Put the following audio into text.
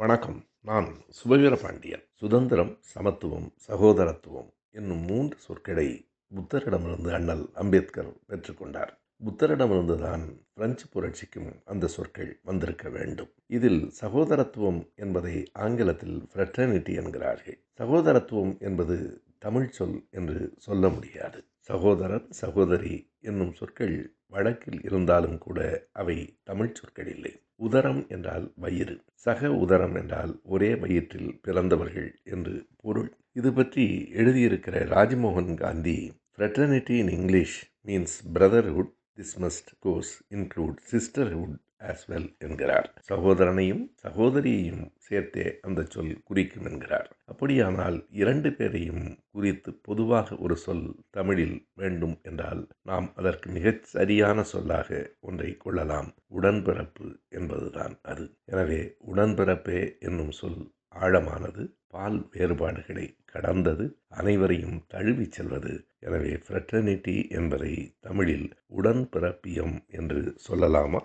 வணக்கம். நான் சுபவீர பாண்டியன் சுதந்திரம் சமத்துவம் சகோதரத்துவம் என்னும் மூன்று சொற்களை புத்தரிடமிருந்து அண்ணல் அம்பேத்கர் பெற்றுக்கொண்டார் புத்தரிடமிருந்து தான் பிரெஞ்சு புரட்சிக்கும் அந்த சொற்கள் வந்திருக்க வேண்டும். இதில் சகோதரத்துவம் என்பதை ஆங்கிலத்தில் ஃப்ரெட்டர்னிட்டி என்கிறார்கள். சகோதரத்துவம் என்பது தமிழ் சொல் என்று சொல்ல முடியாது. சகோதரர் சகோதரி என்னும் சொற்கள் வழக்கில் இருந்தாலும் கூட அவை தமிழ் சொற்கள் இல்லை. உதரம் என்றால் வயிறு. சக உதரம் என்றால் ஒரே வயிற்றில் பிறந்தவர்கள் என்று பொருள். இது பற்றி எழுதியிருக்கிற Rajmohan Gandhi fraternity in English means brotherhood this must course include sisterhood as well என்கிறார். சகோதரனையும் சகோதரியையும் சேர்த்தே அந்த சொல் குறிக்கும் என்கிறார். அப்படியானால் இரண்டு பேரையும் குறித்து பொதுவாக ஒரு சொல் தமிழில் வேண்டும் என்றால் நாம் அதற்கு மிகச் சரியான சொல்லாக ஒன்றை கொள்ளலாம். உடன்பிறப்பு என்பதுதான் அது. எனவே உடன்பிறப்பே என்னும் சொல் ஆழமானது பால் வேறுபாடுகளை கடந்தது அனைவரையும் தழுவிச் செல்வது. எனவே ஃப்ரெட்டர்னிட்டி என்பதை தமிழில் உடன்பிறப்பியம் என்று சொல்லலாமா?